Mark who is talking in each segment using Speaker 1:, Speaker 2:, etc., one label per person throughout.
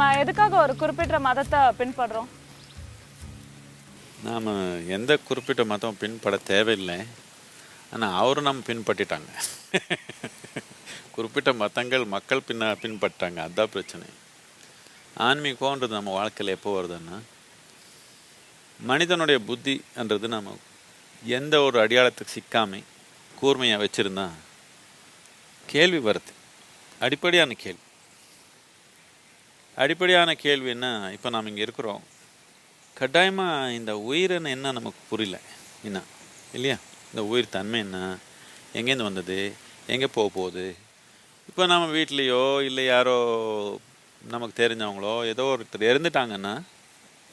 Speaker 1: நம்ம எதுக்காக ஒரு குறிப்பிட்ட மதத்தை பின்பற்றுறோம்
Speaker 2: நாம் எந்த குறிப்பிட்ட மதம் பின்பட தேவையில்லை. ஆனால் அவரும் நம்ம பின்பற்றிட்டாங்க. குறிப்பிட்ட மதங்கள் மக்கள் பின்ன பின்பற்றாங்க. அதுதான் பிரச்சனை. ஆன்மீகன்றது நம்ம வாழ்க்கையில் எப்போ வருதுன்னா மனிதனுடைய புத்தின்றது நம்ம எந்த ஒரு அடையாளத்துக்கு சிக்காமை கூர்மையாக வச்சுருந்தா கேள்வி வருது. அடிப்படையான கேள்வி. அடிப்படையான கேள்வி என்ன? இப்போ நாம் இங்கே இருக்கிறோம். கட்டாயமாக இந்த உயிர்னு என்ன நமக்கு புரியல. என்ன? இல்லையா? இந்த உயிர் தன்மை என்ன? எங்கேருந்து வந்தது? எங்கே போக போகுது? இப்போ நம்ம வீட்லேயோ இல்லை யாரோ நமக்கு தெரிஞ்சவங்களோ ஏதோ ஒருத்தர் இறந்துட்டாங்கன்னா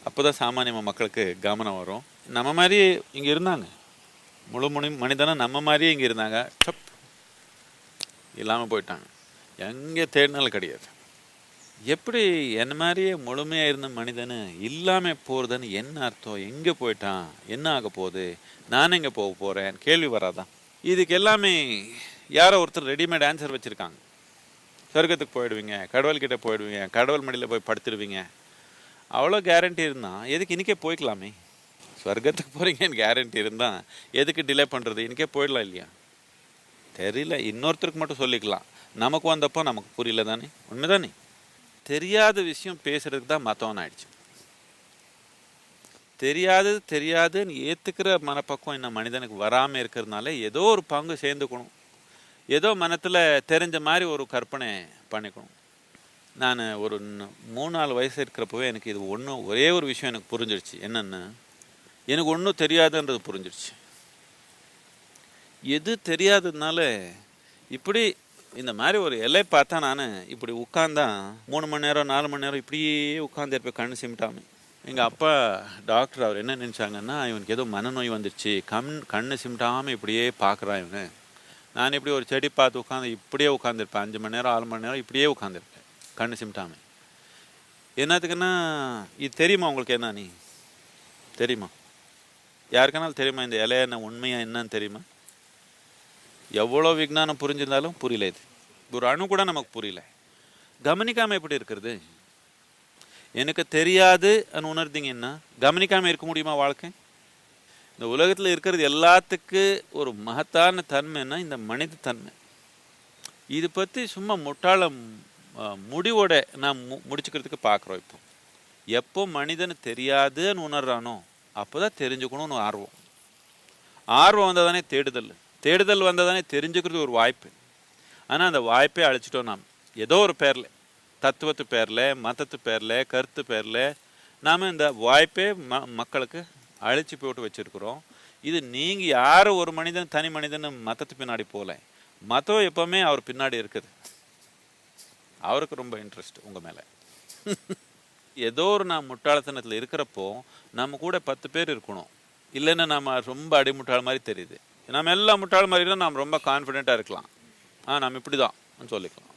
Speaker 2: அப்போ தான் சாமானிய மக்களுக்கு கவனம் வரும். நம்ம மாதிரி இங்கே இருந்தாங்க. முழு முனி மனிதனாக நம்ம மாதிரியே இங்கே இருந்தாங்க. டப் இல்லாமல் போயிட்டாங்க. எங்கே தேடினாலும் கிடையாது. எப்படி என்ன மாதிரியே முழுமையாக இருந்த மனிதனு இல்லாமல் போகிறதுன்னு என்ன அர்த்தம்? எங்கே போயிட்டான்? என்ன ஆக போகுது? நான் எங்கே போக போகிறேன் கேள்வி வராதான் இதுக்கு எல்லாமே யாரோ ஒருத்தர் ரெடிமேட் ஆன்சர் வச்சுருக்காங்க. சொர்க்கத்துக்கு போயிடுவீங்க கடவுள்கிட்ட போயிடுவீங்க கடவுள் மடியில் போய் படுத்துடுவீங்க அவ்வளோ கேரண்டி இருந்தால் எதுக்கு இன்றைக்கே போய்க்கலாமே? சொர்க்கத்துக்கு போகிறீங்கன்னு கேரண்டி இருந்தால் எதுக்கு டிலே பண்ணுறது இன்றைக்கே போயிடலாம் இல்லையா? தெரியல. இன்னொருத்தருக்கு மட்டும் சொல்லிக்கலாம். நமக்கு வந்தப்போ நமக்கு புரியல தானே? உண்மைதானே? தெரியாத விஷயம் பேசுறதுக்கு தான் மத்தவன் ஆயிடுச்சு. தெரியாதது தெரியாதுன்னு ஏற்றுக்கிற மனப்பக்குவம் இந்த மனிதனுக்கு வராமல் இருக்கிறதுனால ஏதோ ஒரு பங்கு சேர்ந்துக்கணும். ஏதோ மனத்தில் தெரிஞ்ச மாதிரி ஒரு கற்பனை பண்ணிக்கணும். நான் ஒரு மூணு நாலு வயசு இருக்கிறப்பவே எனக்கு இது ஒன்று ஒரே ஒரு விஷயம் எனக்கு புரிஞ்சிடுச்சு என்னென்னு எனக்கு ஒன்றும் தெரியாதுன்றது புரிஞ்சிடுச்சு எது தெரியாததுனால இப்படி இந்த மாதிரி ஒரு எல்லை பார்த்தா நான் இப்படி உட்காந்தா மூணு மணி நேரம் நாலு மணி நேரம் இப்படியே உட்காந்துருப்பேன் கண்ணு சிமிட்டாமல் எங்கள் அப்பா டாக்டர் அவர் என்ன நினச்சாங்கன்னா இவனுக்கு ஏதோ மனநோய் வந்துருச்சு. கண் கண்ணு சிமிட்டாமல் இப்படியே பார்க்குறான் இவனு. நான் இப்படி ஒரு செடி பார்த்து உட்காந்து இப்படியே உட்காந்துருப்பேன் அஞ்சு மணி நேரம் ஆறு மணி நேரம் இப்படியே உட்காந்துருப்பேன் கண்ணு சிமிட்டாமல் என்னத்துக்குன்னா இது தெரியுமா உங்களுக்கு என்ன நீ? தெரியுமா? யாருக்கானாலும் தெரியுமா இந்த இலை என்ன உண்மையாக என்னன்னு தெரியுமா? எவ்வளோ விஞ்ஞானம் புரிஞ்சிருந்தாலும் புரியல இது. ஒரு அணு கூட நமக்கு புரியல. கவனிக்காமல் எப்படி இருக்கிறது? எனக்கு தெரியாது உணர்ந்தீங்கன்னா கவனிக்காமல் இருக்க முடியுமா வாழ்க்கை? இந்த உலகத்தில் இருக்கிறது எல்லாத்துக்கு ஒரு மகத்தான தன்மைன்னா இந்த மனித தன்மை. இது பற்றி சும்மா முட்டாள முடிவோட நான் மு முடிச்சுக்கிறதுக்கு பார்க்குறோம் இப்போ. எப்போ மனிதன் தெரியாதுன்னு உணர்றானோ அப்போ தான் தெரிஞ்சுக்கணும்னு ஆர்வம். ஆர்வம் வந்தால் தானே தேடுதல். தேடுதல் வந்ததானே தெரிஞ்சுக்கிறது ஒரு வாய்ப்பு. ஆனால் அந்த வாய்ப்பே அழிச்சிட்டோம் நாம். ஏதோ ஒரு பேரில் தத்துவத்து பேரில் மதத்து பேரில் கருத்து பேரில் நாம் இந்த வாய்ப்பே ம மக்களுக்கு அழிச்சு போட்டு வச்சுருக்குறோம். இது நீங்கள் யார் ஒரு மனிதன் தனி மனிதன் மதத்து பின்னாடி போகல. மதம் எப்போவுமே அவர் பின்னாடி இருக்குது. அவருக்கு ரொம்ப இன்ட்ரெஸ்ட் உங்கள் மேலே. ஏதோ ஒரு நான் முட்டாள்தனத்தில் இருக்கிறப்போ நம்ம கூட பத்து பேர் இருக்கணும். இல்லைன்னா நம்ம ரொம்ப அடிமுட்டாள் மாதிரி தெரியுது. நம்ம எல்லாம் முட்டாள் மாதிரி தான் நாம் ரொம்ப கான்ஃபிடென்ட்டாக இருக்கலாம். ஆ நம்ம இப்படி தான் சொல்லிக்கலாம்.